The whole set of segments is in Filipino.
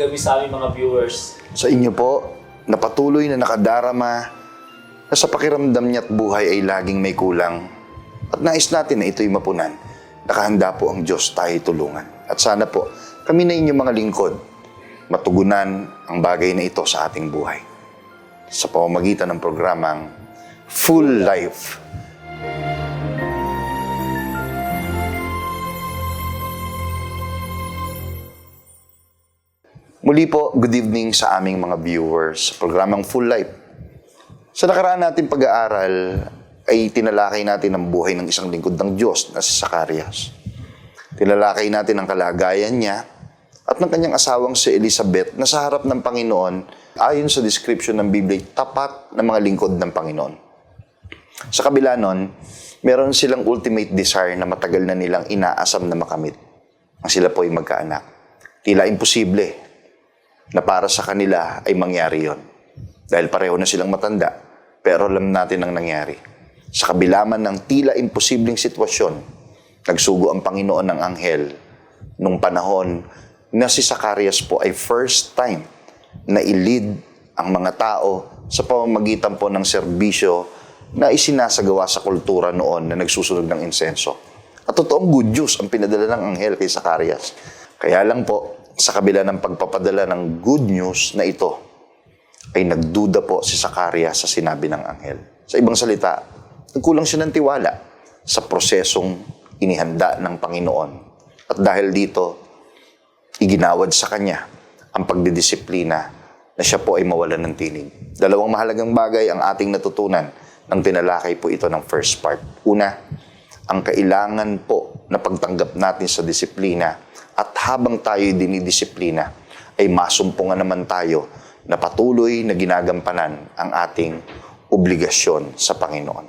gabi sa aming mga viewers. Sa inyo po, na patuloy na nakadarama na sa pakiramdam niya at buhay ay laging may kulang. At nais natin na ito'y mapunan. Nakahanda po ang Diyos tayo tulungan. At sana po, kami na inyong mga lingkod, matugunan ang bagay na ito sa ating buhay. Sa pamamagitan ng programang Full Life. Muli po, good evening sa aming mga viewers sa programang Full Life. Sa nakaraan natin pag-aaral ay tinalakay natin ang buhay ng isang lingkod ng Diyos na si Zacarias. Tinalakay natin ang kalagayan niya at ng kanyang asawang si Elizabeth na sa harap ng Panginoon ayon sa description ng Biblia, tapat na mga lingkod ng Panginoon. Sa kabila nun, meron silang ultimate desire na matagal na nilang inaasam na makamit. Ang sila po ay magkaanak. Tila imposible na para sa kanila ay mangyari yon. Dahil pareho na silang matanda, pero alam natin ang nangyari. Sa kabila man ng tila imposibleng sitwasyon, nagsugo ang Panginoon ng anghel nung panahon na si Zacarias po ay first time na ilid ang mga tao sa pamamagitan po ng serbisyo na isinasagawa sa kultura noon na nagsusunog ng insenso. At totoong good news ang pinadala ng anghel kay Zacarias. Kaya lang po, sa kabila ng pagpapadala ng good news na ito, ay nagduda po si Zacarias sa sinabi ng anghel. Sa ibang salita, nagkulang siya ng tiwala sa prosesong inihanda ng Panginoon. At dahil dito, iginawad sa kanya ang pagdidisiplina na siya po ay mawalan ng tinig. Dalawang mahalagang bagay ang ating natutunan nang tinalakay po ito ng first part. Una, ang kailangan po na pagtanggap natin sa disiplina at habang tayo dinidisiplina ay masumpungan naman tayo na patuloy na ginagampanan ang ating obligasyon sa Panginoon.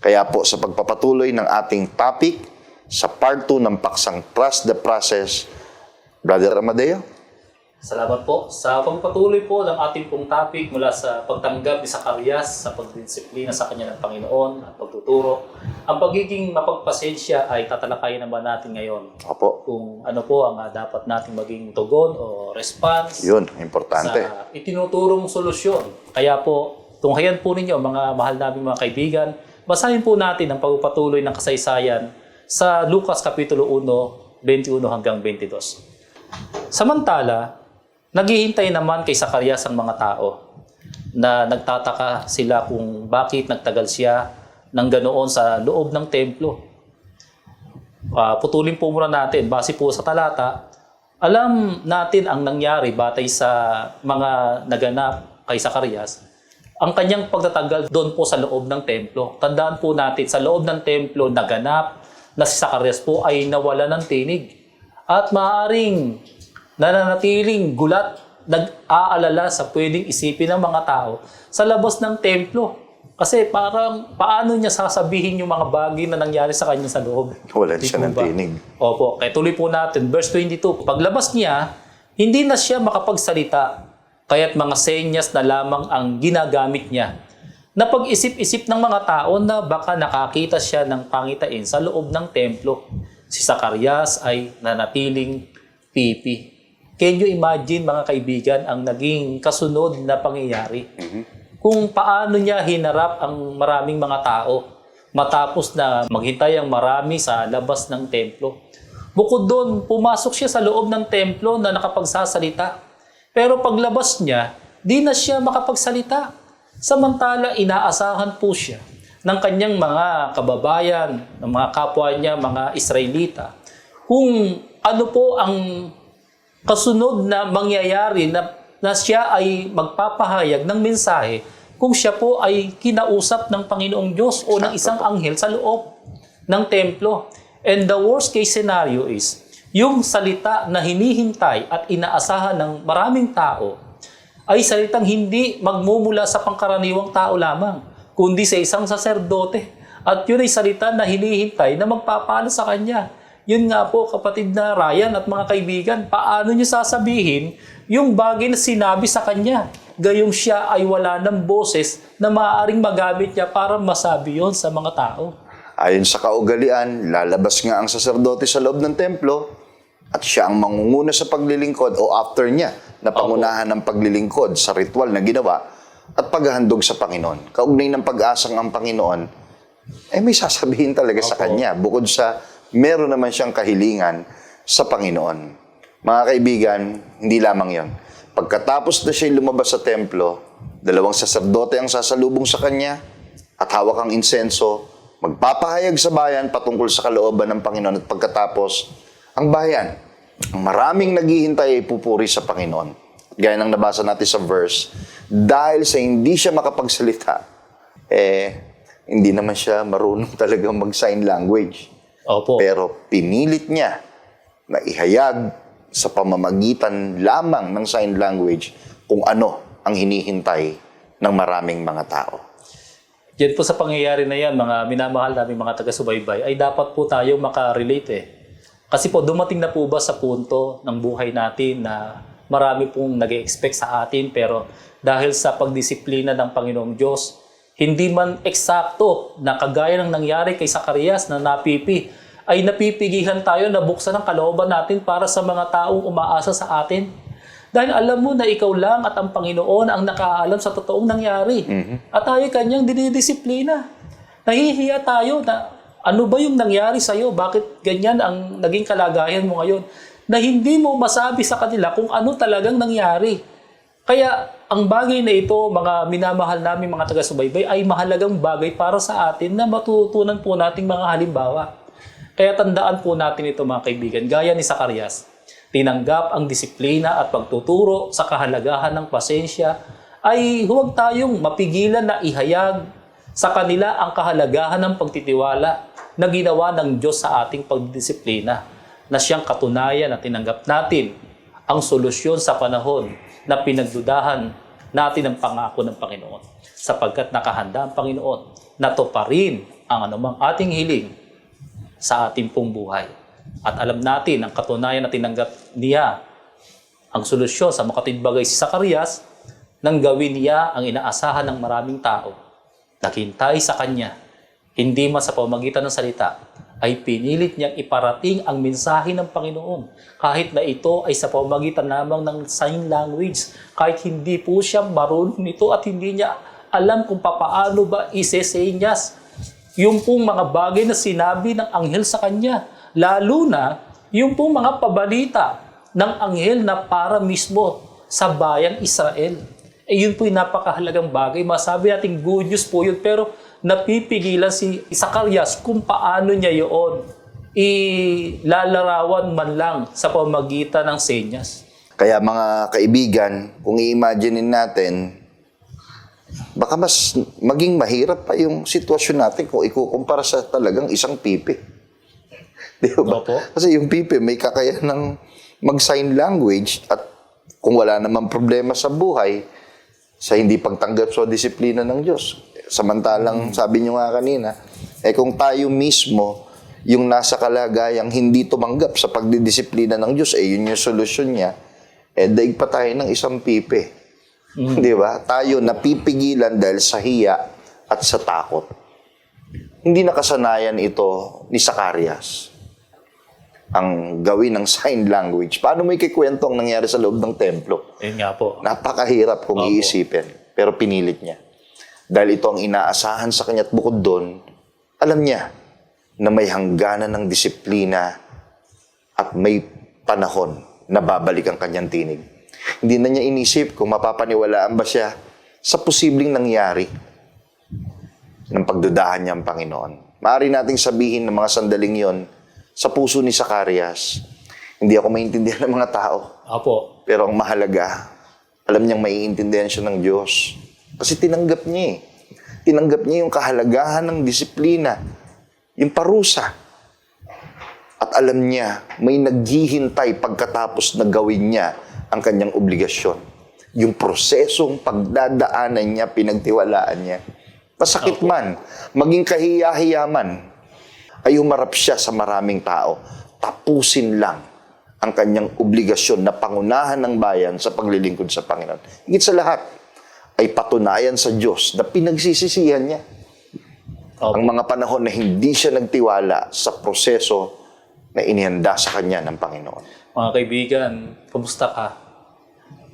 Kaya po sa pagpapatuloy ng ating topic sa part 2 ng paksang Trust the Process, Brother Amadeo, Salamat po sa pagpatuloy po ng ating pong topic mula sa pagtanggap ni Zacarias sa pagdisiplina sa kanya ng Panginoon at pagtuturo. Ang pagiging mapagpasensya ay tatalakayin naman natin ngayon Opo, kung ano po ang ah, dapat nating maging tugon o response yun, importante. sa itinuturong solusyon. Kaya po, tunghayan po ninyo mga mahal naming mga kaibigan, basahin po natin ang pagpapatuloy ng kasaysayan sa Lucas Kapitulo 1, 21 hanggang 22. Samantala, naghihintay naman kay Zacarias ang mga tao na nagtataka sila kung bakit nagtagal siya ng ganoon sa loob ng templo. Ah, putulin po muna natin, base po sa talata, alam natin ang nangyari batay sa mga naganap kay Zacarias, ang kanyang pagtatagal doon po sa loob ng templo. Tandaan po natin, sa loob ng templo naganap na si Zacarias po ay nawala ng tinig. At maaaring nananatiling gulat, nag-aalala sa pwedeng isipin ng mga tao sa labas ng templo. Kasi parang paano niya sasabihin yung mga bagay na nangyari sa kanya sa loob? Wala Di siya ng tinig. Opo, kaya tuloy po natin. Verse 22, paglabas niya, hindi na siya makapagsalita, kaya't mga senyas na lamang ang ginagamit niya. Napag-isip-isip ng mga tao na baka nakakita siya ng pangitain sa loob ng templo. Si Zacarias ay nanatiling pipi. Can you imagine mga kaibigan ang naging kasunod na pangyayari? Kung paano niya hinarap ang maraming mga tao matapos na maghintay ang marami sa labas ng templo. Bukod doon, pumasok siya sa loob ng templo na nakapagsasalita. Pero paglabas niya, di na siya makapagsalita. Samantala, inaasahan po siya ng kanyang mga kababayan, ng mga kapwa niya, mga Israelita, kung ano po ang kasunod na mangyayari na, na siya ay magpapahayag ng mensahe kung siya po ay kinausap ng Panginoong Diyos o ng isang anghel sa loob ng templo. And the worst case scenario is, yung salita na hinihintay at inaasahan ng maraming tao ay salitang hindi magmumula sa pangkaraniwang tao lamang, kundi sa isang saserdote. At yun ay salita na hinihintay na magpapala sa kanya. Yun nga po, kapatid na Ryan at mga kaibigan, paano niyo sasabihin yung bagay na sinabi sa kanya? Gayong siya ay wala ng boses na maaaring magamit niya para masabi yon sa mga tao. Ayon sa kaugalian, lalabas nga ang saserdote sa loob ng templo at siya ang mangunguna sa paglilingkod o after niya na pangunahan ng paglilingkod sa ritual na ginawa at paghahandog sa Panginoon. Kaugnay ng pag-asang ang Panginoon, eh may sasabihin talaga sa Opo. kanya bukod sa meron naman siyang kahilingan sa Panginoon. Mga kaibigan, hindi lamang yon. Pagkatapos na siya lumabas sa templo, dalawang saserdote ang sasalubong sa kanya at hawak ang insenso, magpapahayag sa bayan patungkol sa kalooban ng Panginoon at pagkatapos, ang bayan, ang maraming naghihintay ay pupuri sa Panginoon. Gaya ng nabasa natin sa verse, dahil sa hindi siya makapagsalita, eh, hindi naman siya marunong talagang mag-sign language. Opo. Pero pinilit niya na ihayag sa pamamagitan lamang ng sign language kung ano ang hinihintay ng maraming mga tao. Yan po sa pangyayari na yan, mga minamahal namin mga taga-subaybay, ay dapat po tayo makarelate eh. Kasi po, dumating na po ba sa punto ng buhay natin na marami pong nag expect sa atin, pero dahil sa pagdisiplina ng Panginoong Diyos, hindi man eksakto na kagaya ng nangyari kay Zacarias na napipi, ay napipigihan tayo na buksan ang kalooban natin para sa mga taong umaasa sa atin. Dahil alam mo na ikaw lang at ang Panginoon ang nakaalam sa totoong nangyari. At tayo kanyang dinidisiplina. Nahihiya tayo na ano ba yung nangyari sa'yo? Bakit ganyan ang naging kalagayan mo ngayon? Na hindi mo masabi sa kanila kung ano talagang nangyari. Kaya ang bagay na ito, mga minamahal namin mga taga-subaybay, ay mahalagang bagay para sa atin na matutunan po nating mga halimbawa. Kaya tandaan po natin ito mga kaibigan, gaya ni Zacarias, tinanggap ang disiplina at pagtuturo sa kahalagahan ng pasensya, ay huwag tayong mapigilan na ihayag sa kanila ang kahalagahan ng pagtitiwala na ginawa ng Diyos sa ating pagdisiplina na siyang katunayan na tinanggap natin ang solusyon sa panahon na pinagdudahan natin ang pangako ng Panginoon sapagkat nakahanda ang Panginoon na tuparin ang anumang ating hiling sa ating pong buhay. At alam natin ang katunayan na tinanggap niya ang solusyon sa makatidbagay si Zacarias nang gawin niya ang inaasahan ng maraming tao. Naghintay sa kanya, hindi man sa pamagitan ng salita, ay pinilit niyang iparating ang mensahe ng Panginoon kahit na ito ay sa pamagitan lamang ng sign language kahit hindi po siya marunong nito at hindi niya alam kung papaano ba isesenyas yung pong mga bagay na sinabi ng anghel sa kanya. Lalo na yung pong mga pabalita ng anghel na para mismo sa bayang Israel. Eh yun po yung napakahalagang bagay. Masabi natin good news po yun. Pero napipigilan si Zacarias kung paano niya yun ilalarawan man lang sa pamagitan ng senyas. Kaya mga kaibigan, kung i-imaginein natin, baka mas maging mahirap pa yung sitwasyon natin kung ikukumpara sa talagang isang pipi. Di ba? Opo. Kasi yung pipi may kakayahan ng mag-sign language at kung wala namang problema sa buhay, sa hindi pagtanggap sa disiplina ng Diyos. Samantalang, sabi nyo nga kanina, eh kung tayo mismo, yung nasa kalagayang hindi tumanggap sa pagdidisiplina ng Diyos, eh yun yung solusyon niya, eh daig pa tayo ng isang pipi. Di ba? Tayo napipigilan dahil sa hiya at sa takot. Hindi nakasanayan ito ni Zacarias ang gawin ng sign language. Paano mo ikikwento ang nangyari sa loob ng templo? Yun nga po. Napakahirap kung Opo. iisipin. Pero pinilit niya. Dahil ito ang inaasahan sa kanya at bukod doon, alam niya na may hangganan ng disiplina at may panahon na babalik ang kanyang tinig. Hindi na niya inisip kung mapapaniwalaan ba siya sa posibleng nangyari ng pagdudahan niya ang Panginoon. Maaari nating sabihin ng mga sandaling yon sa puso ni Zacarias, hindi ako maintindihan ng mga tao. Apo. Pero ang mahalaga, alam niyang maiintindihan siya ng Diyos. Kasi tinanggap niya eh. Tinanggap niya yung kahalagahan ng disiplina, yung parusa. At alam niya, may naghihintay pagkatapos na gawin niya ang kanyang obligasyon. Yung prosesong pagdadaanan niya, pinagtiwalaan niya. Masakit man, maging kahiya-hiya man, ay humarap siya sa maraming tao. Tapusin lang ang kanyang obligasyon na pangunahan ng bayan sa paglilingkod sa Panginoon. Higit sa lahat, ay patunayan sa Diyos na pinagsisisihan niya Opo. ang mga panahon na hindi siya nagtiwala sa proseso na inihanda sa kanya ng Panginoon. Mga kaibigan, kumusta ka?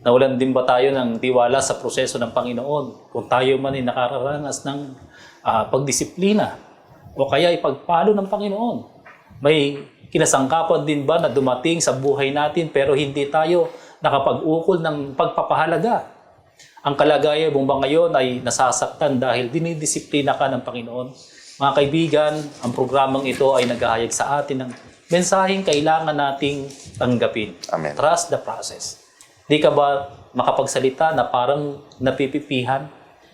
Nawalan din ba tayo ng tiwala sa proseso ng Panginoon? Kung tayo man ay nakararanas ng ah, pagdisiplina o kaya ipagpalo ng Panginoon. May kinasangkapan din ba na dumating sa buhay natin pero hindi tayo nakapag-ukol ng pagpapahalaga? Ang kalagayan mo ba ngayon ay nasasaktan dahil dinidisiplina ka ng Panginoon? Mga kaibigan, ang programang ito ay naghahayag sa atin ng mensaheng kailangan nating tanggapin. Amen. Trust the process. Di ka ba makapagsalita na parang napipipihan?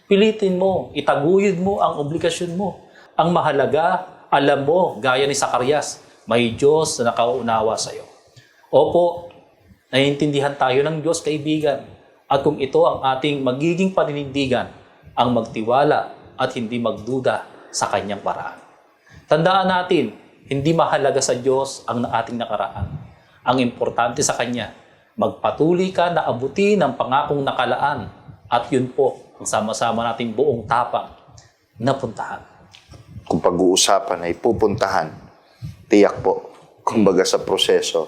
Pilitin mo, itaguyod mo ang obligasyon mo. Ang mahalaga, alam mo, gaya ni Sakarias, may Diyos na nakaunawa sa iyo. Opo, naiintindihan tayo ng Diyos, kaibigan. At kung ito ang ating magiging paninindigan, ang magtiwala at hindi magduda sa kanyang paraan. Tandaan natin, hindi mahalaga sa Diyos ang ating nakaraan. Ang importante sa Kanya, magpatuloy ka na abutin ang pangakong nakalaan at yun po ang sama-sama nating buong tapang na puntahan. Kung pag-uusapan ay pupuntahan, tiyak po, kumbaga sa proseso,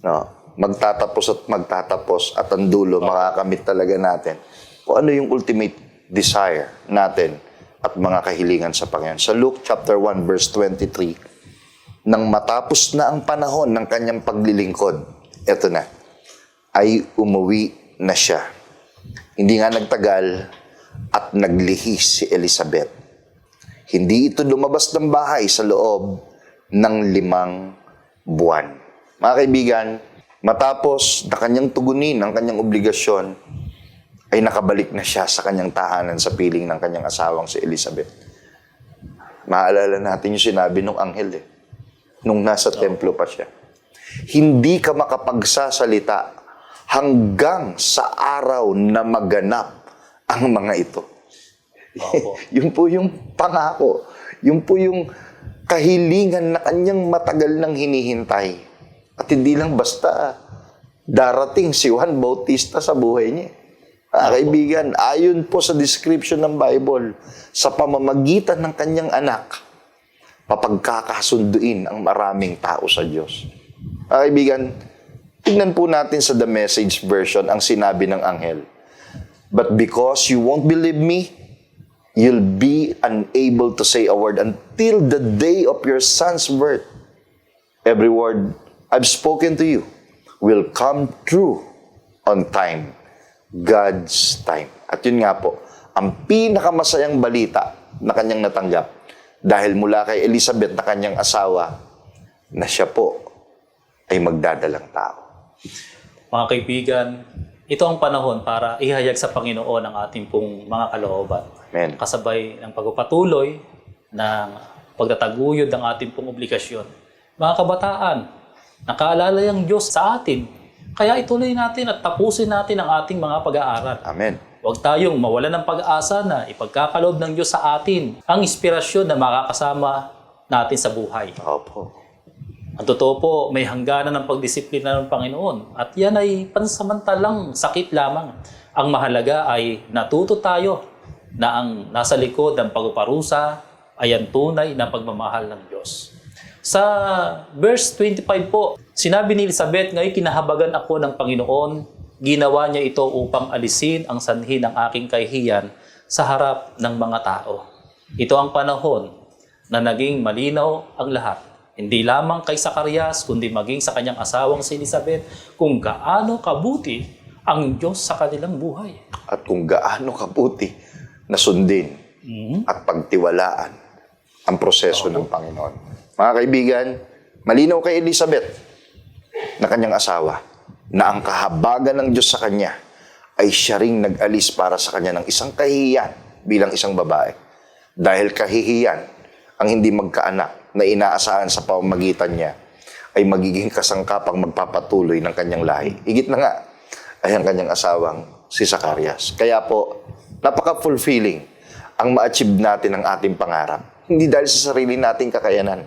no, magtatapos at magtatapos at ang dulo, makakamit talaga natin kung ano yung ultimate desire natin at mga kahilingan sa Panginoon. Sa Luke chapter 1 verse 23, nang matapos na ang panahon ng kanyang paglilingkod, eto na, ay umuwi na siya. Hindi nga nagtagal at naglihis si Elizabeth. Hindi ito lumabas ng bahay sa loob ng limang buwan. Mga kaibigan, matapos na kanyang tugunin ang kanyang obligasyon, ay nakabalik na siya sa kanyang tahanan sa piling ng kanyang asawang si Elizabeth. Maalala natin yung sinabi ng anghel eh, nung nasa templo pa siya. Hindi ka makapagsasalita hanggang sa araw na maganap ang mga ito. Yun po yung pangako. Yun po yung kahilingan na kanyang matagal nang hinihintay. At hindi lang basta darating si Juan Bautista sa buhay niya. Ah, kaibigan, ayon po sa description ng Bible, sa pamamagitan ng kanyang anak, papagkakasunduin ang maraming tao sa Diyos. Ah, kaibigan, tignan po natin sa The Message version ang sinabi ng anghel. But because you won't believe me, you'll be unable to say a word until the day of your son's birth. Every word I've spoken to you will come true on time. God's time. At yun nga po, ang pinakamasayang balita na kanyang natanggap dahil mula kay Elizabeth na kanyang asawa na siya po ay magdadalang tao. Mga kaibigan, ito ang panahon para ihayag sa Panginoon ang ating pong mga kalooban. Amen. Kasabay ng pagpapatuloy ng pagtataguyod ng ating pong obligasyon. Mga kabataan, nakaalala yung Diyos sa atin. Kaya ituloy natin at tapusin natin ang ating mga pag-aaral. Amen. Huwag tayong mawalan ng pag-asa na ipagkakaloob ng Diyos sa atin ang inspirasyon na makakasama natin sa buhay. Opo. Ang totoo po, may hangganan ng pagdisiplina ng Panginoon. At yan ay pansamantalang sakit lamang. Ang mahalaga ay natuto tayo na ang nasa likod ng pagpaparusa ay ang tunay na pagmamahal ng Diyos. Sa verse 25 po, sinabi ni Elizabeth, ngayon kinahabagan ako ng Panginoon, ginawa niya ito upang alisin ang sanhi ng aking kahihiyan sa harap ng mga tao. Ito ang panahon na naging malinaw ang lahat. Hindi lamang kay Sakarias, kundi maging sa kanyang asawang si Elizabeth, kung gaano kabuti ang Diyos sa kanilang buhay. At kung gaano kabuti na sundin at pagtiwalaan ang proseso ng Panginoon. Mga kaibigan, malinaw kay Elizabeth na kanyang asawa na ang kahabagan ng Diyos sa kanya ay siya ring nag-alis para sa kanya ng isang kahihiyan bilang isang babae. Dahil kahihiyan ang hindi magkaanak na inaasahan sa pamamagitan niya ay magiging kasangkapang magpapatuloy ng kanyang lahi. Higit na nga ay ang kanyang asawang si Zacarias. Kaya po, napaka-fulfilling ang ma-achieve natin ang ating pangarap. Hindi dahil sa sarili nating kakayanan,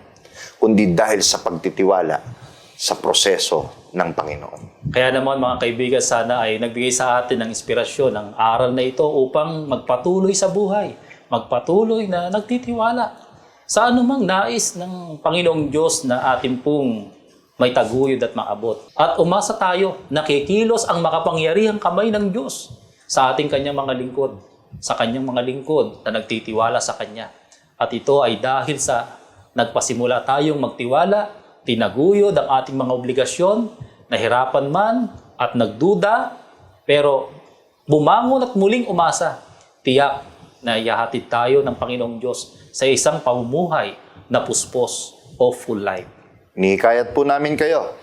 kundi dahil sa pagtitiwala sa proseso ng Panginoon. Kaya naman mga kaibigan, sana ay nagbigay sa atin ng inspirasyon ng aral na ito upang magpatuloy sa buhay. Magpatuloy na nagtitiwala sa anumang nais ng Panginoong Diyos na ating pong may taguyod at maabot. At umasa tayo, nakikilos ang makapangyarihang kamay ng Diyos sa ating kanyang mga lingkod, sa kanyang mga lingkod na nagtitiwala sa Kanya. At ito ay dahil sa nagpasimula tayong magtiwala, tinaguyod ang ating mga obligasyon, nahirapan man at nagduda, pero bumangon at muling umasa, tiyak na ihahatid tayo ng Panginoong Diyos sa isang pamumuhay na puspos o full life. Nikayat po namin kayo.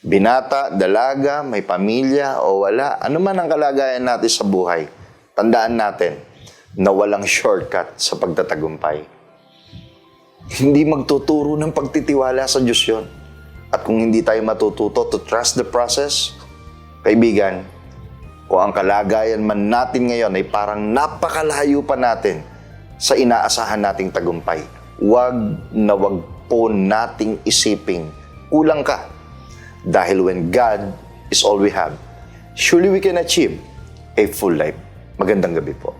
Binata, dalaga, may pamilya o wala, ano man ang kalagayan natin sa buhay, tandaan natin na walang shortcut sa pagtatagumpay. Hindi magtuturo ng pagtitiwala sa Diyos yon. At kung hindi tayo matututo to trust the process, kaibigan, o ang kalagayan man natin ngayon ay parang napakalayo pa natin sa inaasahan nating tagumpay. Huwag na wag po nating isiping kulang ka. Dahil when God is all we have, surely we can achieve a full life. Magandang gabi po.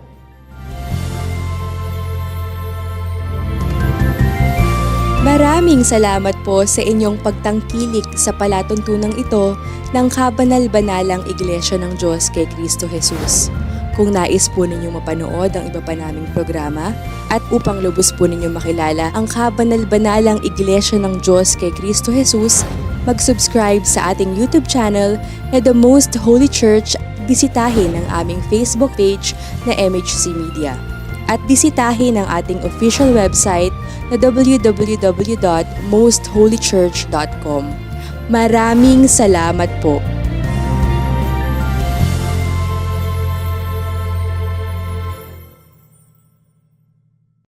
Maraming salamat po sa inyong pagtangkilik sa palatuntunang ito ng Kabanal-Banalang Iglesia ng Diyos kay Kristo Jesus. Kung nais po ninyong mapanood ang iba pa naming programa at upang lubos po ninyong makilala ang Kabanal-Banalang Iglesia ng Diyos kay Kristo Jesus, mag-subscribe sa ating YouTube channel na The Most Holy Church bisitahin ang aming Facebook page na MHC Media at bisitahin ang ating official website na www.mostholychurch.com. Maraming salamat po.